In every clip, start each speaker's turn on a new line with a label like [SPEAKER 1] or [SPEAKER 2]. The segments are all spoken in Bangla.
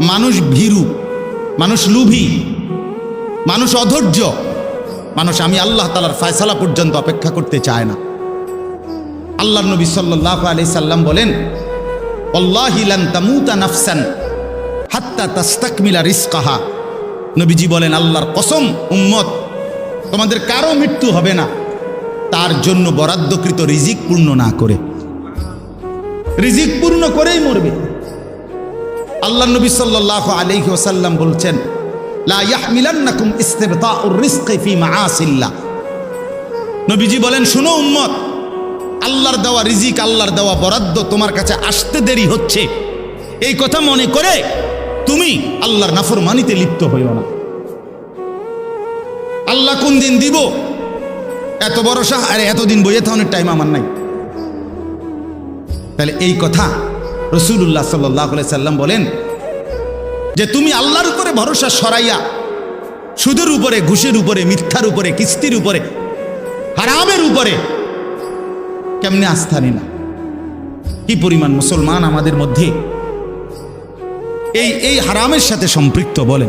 [SPEAKER 1] মানুষ ভীরু, মানুষ লুভি, মানুষ অধৈর্য, মানুষ আমি আল্লাহ তালার ফয়সালা পর্যন্ত অপেক্ষা করতে চায় না। আল্লাহ নবী সাল্লাহ আলি সাল্লাম বলেন নাফসান তাস্তাকমিলা রিস্কাহা নবীজি বলেন, আল্লাহর কসম, উম্মত, তোমাদের কারও মৃত্যু হবে না। তার জন্য বরাদ্দকৃত রিজিক পূর্ণ না করে। রিজিক পূর্ণ করেই মরবে। আল্লাহ নবী সাল্লাল্লাহু আলাইহি ওয়াসাল্লাম বলছেন, লা ইয়াহমিলান্নাকুম ইস্তিবতাউর রিজকি ফি নবীজি বলেন, শুনো উম্মত, আল্লাহর দেওয়া রিজিক, আল্লাহর দেওয়া বরাদ্দ তোমার কাছে আসতে দেরি হচ্ছে। এই কথা মনে করে তুমি আল্লাহর নাফরমানিতে লিপ্ত হইও না। আল্লাহ কোন দিন দিব? এত ভরসা আরে এতদিন বইয়ে থাকানোর টাইম আমার নাই। তাহলে এই কথা রসুল্লাহ সাল্লাহ সাল্লাম বলেন যে তুমি আল্লাহর উপরে ভরসা সরাইয়া সুদের উপরে, ঘুষের উপরে, মিথ্যার উপরে, কিস্তির উপরে, হারামের উপরে কেমনে আস্থা নি না কি পরিমাণ মুসলমান আমাদের মধ্যে এই এই হারামের সাথে সম্পৃক্ত বলেন।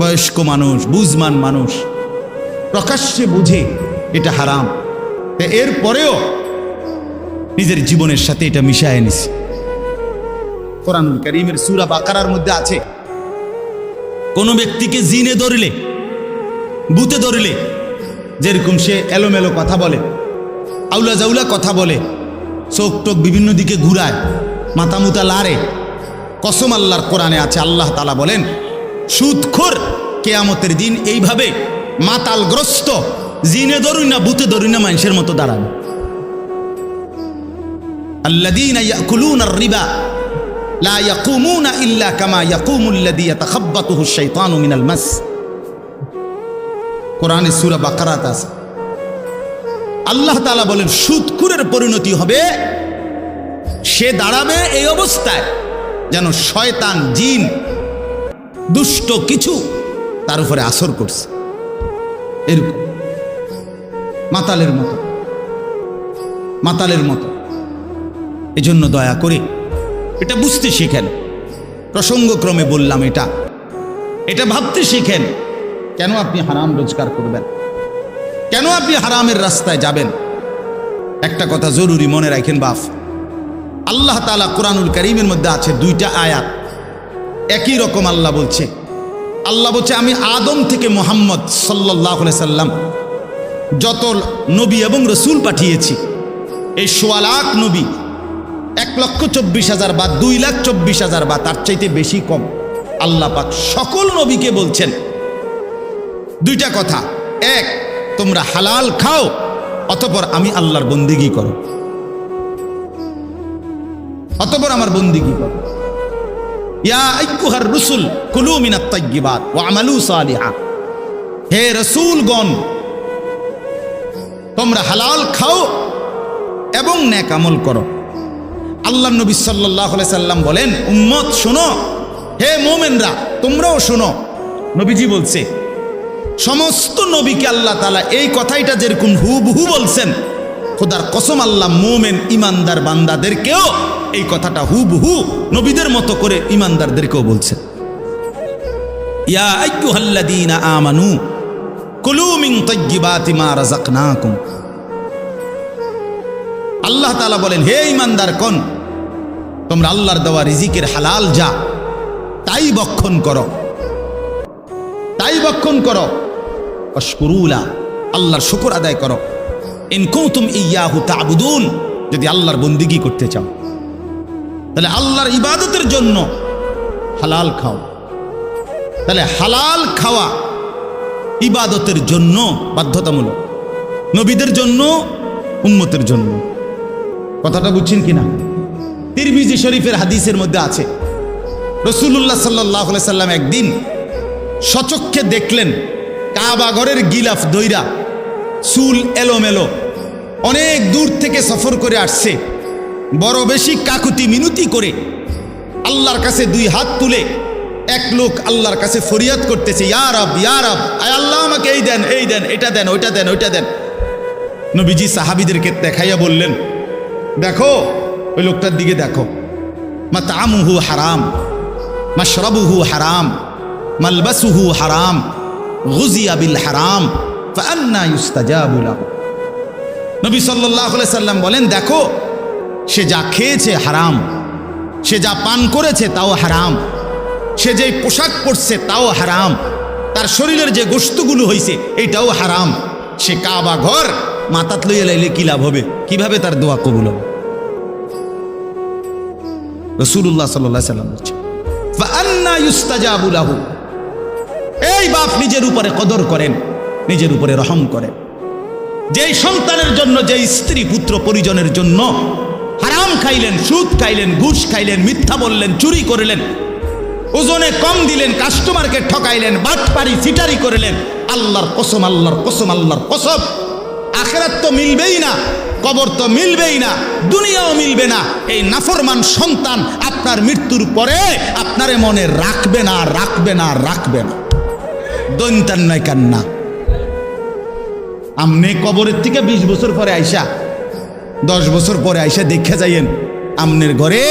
[SPEAKER 1] বয়স্ক মানুষ, বুঝমান মানুষ, প্রকাশ্যে বুঝে এটা হারাম। এর পরেও নিজের জীবনের সাথে এটা মিশায় নিছে কোরআনুল করিমের সুরা বাকারার মধ্যে আছে, কোনো ব্যক্তিকে জিনে ধরলে, বুতে ধরলে, যেরকম সে এলোমেলো কথা বলে, আউলা জাউলা কথা বলে, চোখ টোক বিভিন্ন দিকে ঘুরায়, মাথা মুতা লারে, কসম আল্লাহর কোরআনে আছে, আল্লাহ তালা বলেন, সুদখোর কেয়ামতের দিন এইভাবে মাতালগ্রস্ত, জিনে ধরুন না, বুতে ধরুন না, মানুষের মতো দাঁড়াবে। الذين يأكلون الربا لا يقومون إلا كما يقوم الذي يتخبطه الشيطان من المس কোরআনে সুরা বাকারাত আছে আল্লাহ তাআলা বলেন সুদকুরের পরিণতি হবে সে দাঁড়াবে এই অবস্থায় যেন শয়তান জিন দুষ্ট কিছু তার উপরে আসর করছে এরকম মাতালের মতো মাতালের মতো এজন্য দয়া করে এটা বুঝতে শিখেন। প্রসঙ্গক্রমে বললাম এটা। এটা ভাবতে শিখেন, কেন আপনি হারাম রোজগার করবেন? কেন আপনি হারামের রাস্তায় যাবেন? একটা কথা জরুরি মনে রাখেন বাফ আল্লাহ তালা কোরআনুল করিমের মধ্যে আছে দুইটা আয়াত। একই রকম আল্লাহ বলছে। আল্লাহ বলছে, আমি আদম থেকে মোহাম্মদ সাল্লাহ সাল্লাম যত নবী এবং রসুল পাঠিয়েছি, এই সোয়া লাখ নবী এক লক্ষ চব্বিশ হাজার বা দুই লাখ চব্বিশ হাজার বা তার চাইতে বেশি কম। আল্লাহ পাক সকল নবীকে বলছেন। দুইটা কথা। এক, তোমরা হালাল খাও, অতপর আমি আল্লাহর বন্দিগি করো। অতপর আমার বন্দিগি করো। ইয়া আইয়ুহার রসুল, কুলু মিনাত তাইয়্যিবাত ওয়া আমালু সালিহা। হে রসুলগণ, তোমরা হালাল খাও এবং নেক আমল করো। আল্লাহ নবী সাল্লাহ সাল্লাম বলেন, উম্মত, শোনো। হে মোমেনরা, তোমরাও শোনো। নবীজি বলছে, সমস্ত নবীকে আল্লাহ তালা এই কথাইটা যেরকম হুবহু বলছেন, খোদার কসম আল্লাহ মোমেন ইমানদার বান্দাদেরকেও এই কথাটা হুবহু নবীদের মতো করে ইমানদারদেরকেও বলছেন ইয়া আমানু কুলু মিন তাইয়্যিবাতি মা রাযাকনাকুম। আল্লাহ তালা বলেন, হে ইমানদার কন, তোমরা আল্লাহর দেওয়া রিজিকের হালাল যা, তাই বক্ষণ করো। তাই বক্ষণ করো। অশকুরুলা আল্লাহর শুকর আদায় করো। ইন কুতুম ইয়াহু তাবুদুন, যদি আল্লাহর বন্দিগি করতে চাও। তাহলে আল্লাহর ইবাদতের জন্য হালাল খাও। তাহলে হালাল খাওয়া ইবাদতের জন্য বাধ্যতামূলক। নবীদের জন্য, উম্মতের জন্য। কথাটা বুঝছেন কিনা? তিরমিজি শরীফের হাদিসের মধ্যে আছে। রসুল্লাহ সাল্লাহ সাল্লাম একদিন সচক্ষে দেখলেন কাবাগরের গিলাফ দৈরা চুল এলোমেলো, অনেক দূর থেকে সফর করে আসছে। বড় বেশি কাকুতি মিনতি করে আল্লাহর কাছে দুই হাত তুলে এক লোক আল্লাহর কাছে ফরিয়াদ করতেছে ইয়ারব ইয়ারব আয় আল্লাহ আমাকে এই দেন এই দেন, এটা দেন, ওইটা দেন ওইটা দেন। নবীজি সাহাবিদেরকে দেখাইয়া বললেন দেখো, ওই লোকটার দিকে দেখো। মা তামুহু হারাম, মাশরাবুহু হারাম, মালবাসুহু হারাম, গুজিয়া বিল হারাম ফান্না ইউস্তাজাবু লাহু। নবী আলাইহি সাল্লাম বলেন, দেখো, সে যা খেয়েছে হারাম, সে যা পান করেছে তাও হারাম, সে যে পোশাক পরছে তাও হারাম, তার শরীরের যে গোস্তগুলো হয়েছে এইটাও হারাম, সে কাবা ঘর মাতাত লইয়া লাইলে কি লাভ হবে? কীভাবে তার দোয়া কবুল হবে? রসুল্লাহ সাল্লাহ সাল্লাম বলছে এই বাপ নিজের উপরে কদর করেন, নিজের উপরে রহম করেন। যে সন্তানের জন্য যে স্ত্রী পুত্র পরিজনের জন্য হারাম খাইলেন, সুদ খাইলেন, ঘুষ খাইলেন, মিথ্যা বললেন, চুরি করলেন, ওজনে কম দিলেন কাস্টমারকে ঠকাইলেন, বাটপারি চিটারি করলেন, আল্লাহর কসম আল্লাহর কসম, আল্লাহর কসব আখেরাত তো মিলবেই না, কবর তো মিলবেই না, দুনিয়াও মিলবে না। এই নাফরমান সন্তান আপনার মৃত্যুর পরে আপনারে মনে রাখবে না রাখবে না রাখবে না। দৈন্তান নয় কান্না। আমনে কবরের থেকে বিশ বছর পরে আইসা, দশ বছর পরে আইসা দেখে যাইয়েন, আমনের ঘরে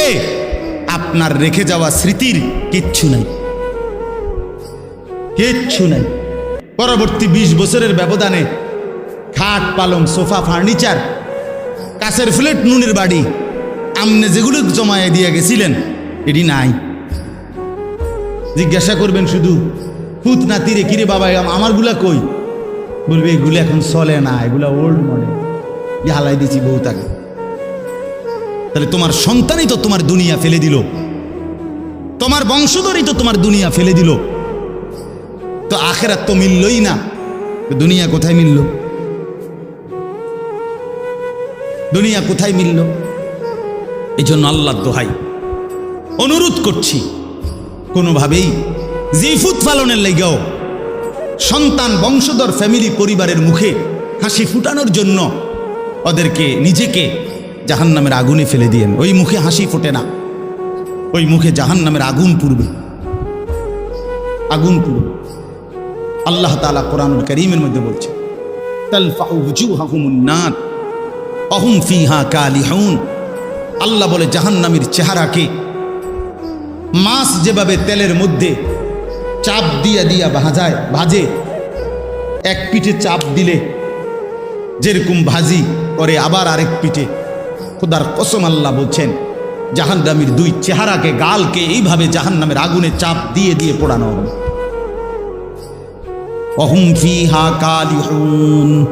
[SPEAKER 1] আপনার রেখে যাওয়া স্মৃতির কিচ্ছু নাই। কিচ্ছু নাই। পরবর্তী বিশ বছরের ব্যবধানে খাট, পালং, সোফা, ফার্নিচার, কাছের ফ্লেট নুনের বাড়ি। আমনে যেগুলো জমায়ে দিয়ে গেছিলেন, এটি নাই। জিজ্ঞাসা করবেন শুধু পুত না তীরে, কিরে বাবা আম- আমারগুলা কই? বলবে, এগুলো এখন চলে না, এগুলা ওল্ড মডেল হালাই দিছি বউ তাকে। তাহলে তোমার সন্তানই তো তোমার দুনিয়া ফেলে দিল। তোমার বংশধরই তো তোমার দুনিয়া ফেলে দিল। তো আখেরাত তো মিললই না। দুনিয়া কোথায় মিলল? দুনিয়া কোথায় মিলল? এই জন্য আল্লাহ দোহাই। অনুরোধ করছি, কোনোভাবেই জিফুত পালনের লেগেও সন্তান বংশধর ফ্যামিলি পরিবারের মুখে হাসি ফুটানোর জন্য ওদেরকে নিজেকে জাহান নামের আগুনে ফেলে দিয়েন। ওই মুখে হাসি ফোটে না। ওই মুখে জাহান নামের আগুন পুড়বে। আগুন পুড়বে। আল্লাহ তালা কোরআনুল করিমের মধ্যে বলছে, তালফাউ উজুহাহুমুন নার। অহুম ফিহা কালিহুন। আল্লাহ বলে, জাহান্নামীর চেহারাকে মাছ যেভাবে তেলের মধ্যে চাপ দিয়া দিয়া ভাজায়, ভাজে, এক পিঠে চাপ দিলে যেরকম ভাজি করে আবার আরেক পিঠে। খোদার কসম আল্লাহ বলছেন, জাহান্নামীর দুই চেহারাকে, গালকে এইভাবে জাহান্নামের আগুনে চাপ দিয়ে দিয়ে পোড়ানো হবে। অহুম ফিহা কালিহুন।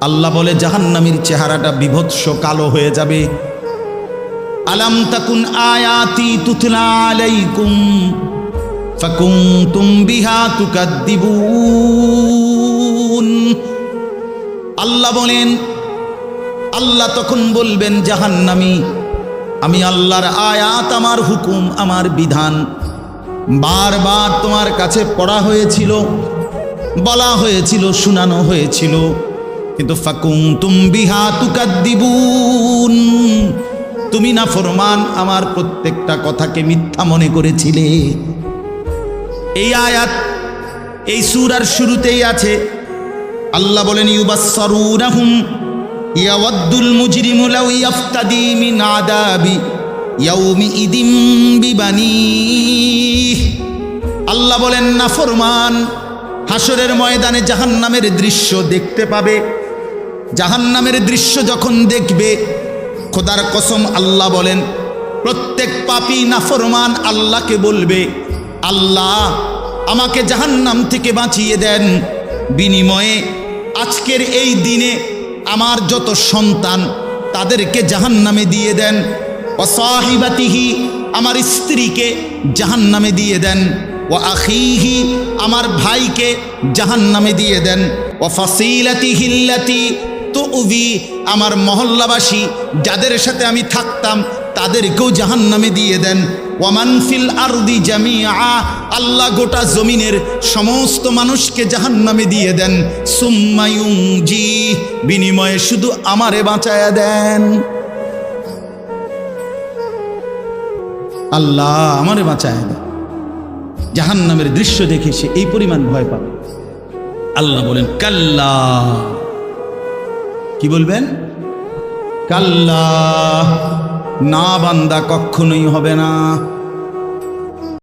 [SPEAKER 1] আল্লাহ বলে, জাহান্নামীর চেহারাটা বিভৎস, কালো হয়ে যাবে। আলাম তাকুন আয়াতি তুতলা আলাইকুম বিহা তুকাদ্দিবুন। আল্লাহ বলেন, আল্লাহ তখন বলবেন, জাহান্নামী, আমি আল্লাহর আয়াত, আমার হুকুম, আমার বিধান। বারবার তোমার কাছে পড়া হয়েছিল, বলা হয়েছিল, শোনানো হয়েছিল। কিন্তু তুম বিহা তুকাদ্দিবুন। তুমি না ফরমান, আমার প্রত্যেকটা কথাকে মিথ্যা মনে করেছিলে। এই আয়াত, এই সুরার শুরুতেই আছে, আল্লাহ বলেন ইদিম আল্লাহ বলেন, না ফরমান হাসরের ময়দানে জাহান্নামের দৃশ্য দেখতে পাবে। জাহান্নামের দৃশ্য যখন দেখবে, খোদার কসম আল্লাহ বলেন, প্রত্যেক পাপী নাফরমান আল্লাহকে বলবে, আল্লাহ আমাকে জাহান্নাম থেকে বাঁচিয়ে দেন। বিনিময়ে আজকের এই দিনে আমার যত সন্তান, তাদেরকে জাহান্নামে দিয়ে দেন। অসাহিবাতিহি আমার স্ত্রীকে জাহান্নামে দিয়ে দেন। ও আখিহি, আমার ভাইকে জাহান্নামে দিয়ে দেন। ও ফাসিলাতি হিল্লাতি তো আমার মহল্লাবাসী, যাদের সাথে আমি থাকতাম, তাদেরকেও জাহান নামে দিয়ে দেন। ওয়ামানফিল আরদি জামিয়া আল্লাহ গোটা জমিনের সমস্ত মানুষকে জাহান নামে দিয়ে দেন। সুম্মায়ুং জি বিনিময়ে শুধু আমারে বাঁচায়া দেন। আল্লাহ আমারে বাঁচায় দেন। জাহান নামের দৃশ্য দেখে সে এই পরিমাণ ভয় পাবে আল্লাহ বলেন, কাল্লা। কি বলবেন? কাল্লা না বান্দা কখনোই হবে না।